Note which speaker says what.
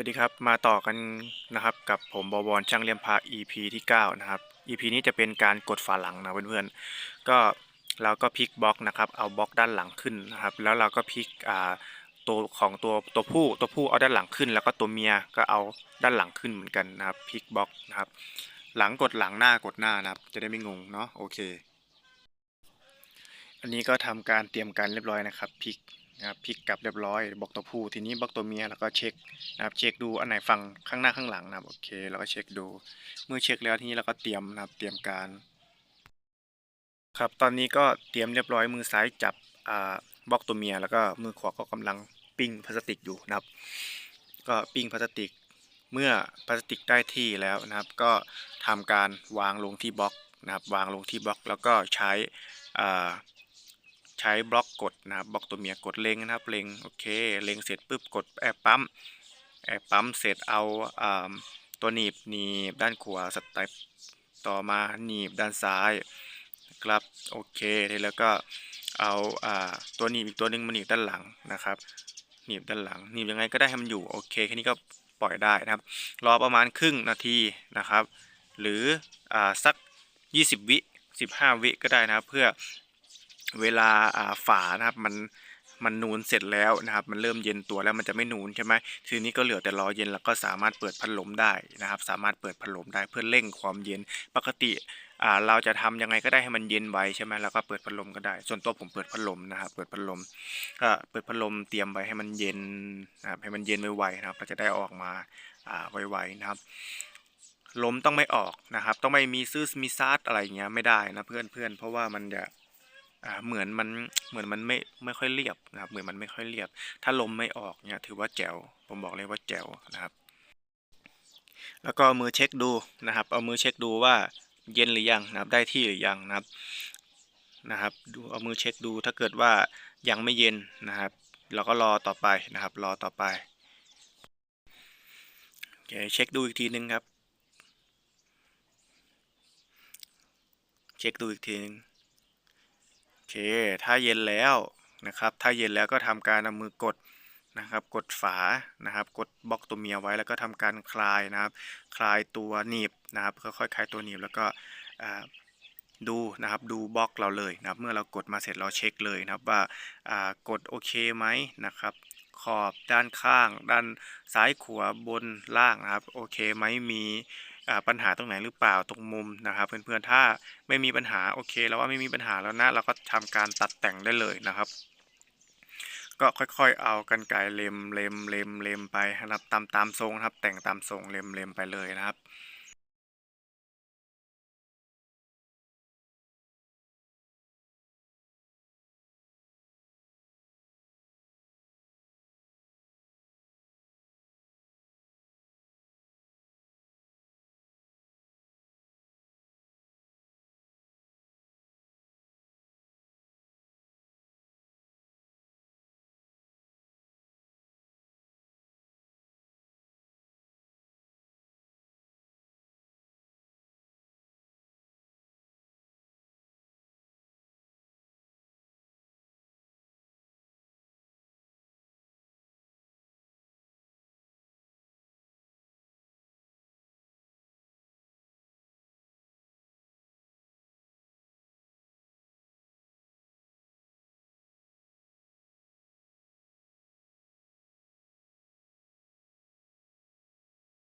Speaker 1: สวัสดีครับ มาต่อกันนะครับกับผมบวรช่างเลี่ยมพระ EP ที่ 9 นะครับ EP นี้จะเป็นการกดฝาหลังนะเพื่อนๆ ก็เราก็พลิกบล็อกนะครับเอาบล็อกด้านหลังขึ้นนะครับ แล้วเราก็พลิกอ่าตัวของตัวตัวผู้ตัวผู้เอาด้านหลังขึ้น แล้วก็ตัวเมียก็เอาด้านหลังขึ้นเหมือนกันนะครับพลิกบล็อกนะครับ หลังกดหลังหน้ากดหน้านะครับ จะได้ไม่งงเนาะโอเค อันนี้ก็ทำการเตรียมการเรียบร้อยนะครับพลิก นะครับพลิกกลับเรียบร้อยบล็อกตัวผู้ทีนี้บล็อกตัวเมียแล้วก็เช็คนะครับเช็คดูอันไหนฝั่งข้างหน้าข้างหลังนะครับโอเคแล้วก็เช็คดู เมื่อเช็คแล้วทีนี้เราก็เตรียมนะครับเตรียมการ ครับตอนนี้ก็เตรียมเรียบร้อยมือซ้ายจับอ่าบล็อกตัวเมียแล้วก็มือขวาก็กำลังปิ้งพลาสติกอยู่นะครับ ก็ปิ้งพลาสติกเมื่อพลาสติกได้ที่แล้วนะครับ ก็ทำการวางลงที่บล็อกนะครับวางลงที่บล็อกแล้วก็ใช้อ่า ใช้บล็อกกดนะครับบล็อกตัวเมียกดเล็งนะครับเล็งโอเคเล็งเสร็จปุ๊บกดแอบปั๊มแอบปั๊มเสร็จเอาตัวหนีบหนีบด้านขวาสเต็ปต่อมาหนีบด้านซ้ายครับโอเคแล้วก็เอาอตัวหนีบอีกตัวหนึงมาหนีบด้านหลังนะครับหนีบด้านหลังหนีบยังไงก็ได้ให้มันอยู่โอเคแค่นี้ก็ปล่อยได้นะครับ รอประมาณครึ่งนาทีนะครับ หรืออสัก 20 วิ 15 วิก็ได้นะครับ เพื่อ เวลาฝานะครับมันมันนูนเสร็จแล้วนะครับ มันเริ่มเย็นตัวแล้วมันจะไม่นูนใช่ไหมทีนี้ก็เหลือแต่รอเย็นแล้วก็สามารถเปิดพัดลมได้นะครับ สามารถเปิดพัดลมได้เพื่อเร่งความเย็นปกติเราจะทำยังไงก็ได้ให้มันเย็นไวใช่ไหมแล้วก็เปิดพัดลมก็ได้ ส่วนตัวผมเปิดพัดลมนะครับ เปิดพัดลมก็เปิดพัดลมเตรียมไว้ให้มันเย็นนะครับให้มันเย็นไวๆนะครับเราจะได้ออกมาไวๆนะครับลมต้องไม่ออกนะครับ ต้องไม่มีซื้อมีซาดอะไรอย่างเงี้ยไม่ได้นะเพื่อนเพื่อนเพราะว่ามันจะ อ่าเหมือนมันเหมือนมันไม่ไม่ค่อยเรียบนะครับเหมือนมันไม่ค่อยเรียบ ถ้าลมไม่ออกเนี่ยถือว่าแจ๋วผมบอกเลยว่าแจ๋วนะครับ แล้วก็มือเช็คดูนะครับ เอามือเช็คดูว่าเย็นหรือยังนะครับได้ที่หรือยังนะครับนะครับ ดูเอามือเช็คดูถ้าเกิดว่ายังไม่เย็นนะครับ เราก็รอต่อไปนะครับ รอต่อไปโอเคเช็คดูอีกทีนึงครับ เช็คดูอีกทีนึง เค ถ้าเย็นแล้วนะครับ ถ้าเย็นแล้วก็ทำการเอามือกดนะครับ กดฝานะครับ กดบล็อกตัวเมียไว้แล้วก็ทำการคลายนะครับ คลายตัวหนีบนะครับ ค่อยๆคลายตัวหนีบแล้วก็ดูนะครับ ดูบล็อกเราเลยนะครับ เมื่อเรากดมาเสร็จเราเช็คเลยนะครับว่ากดโอเคไหมนะครับ ขอบด้านข้าง ด้านซ้ายขวาบนล่างนะครับ โอเคไหมมี ปัญหาตรงไหนหรือเปล่าตรงมุมนะครับ เพื่อนๆถ้าไม่มีปัญหาโอเค แล้วว่าไม่มีปัญหาแล้วนะเราก็ทำการตัดแต่งได้เลยนะครับ ก็ค่อยๆ เอากันไกลเล็มเล็มเล็มเล็มไปนะครับตามตามทรงนะครับ แต่งตามทรงเล็มเล็มไปเลยนะครับ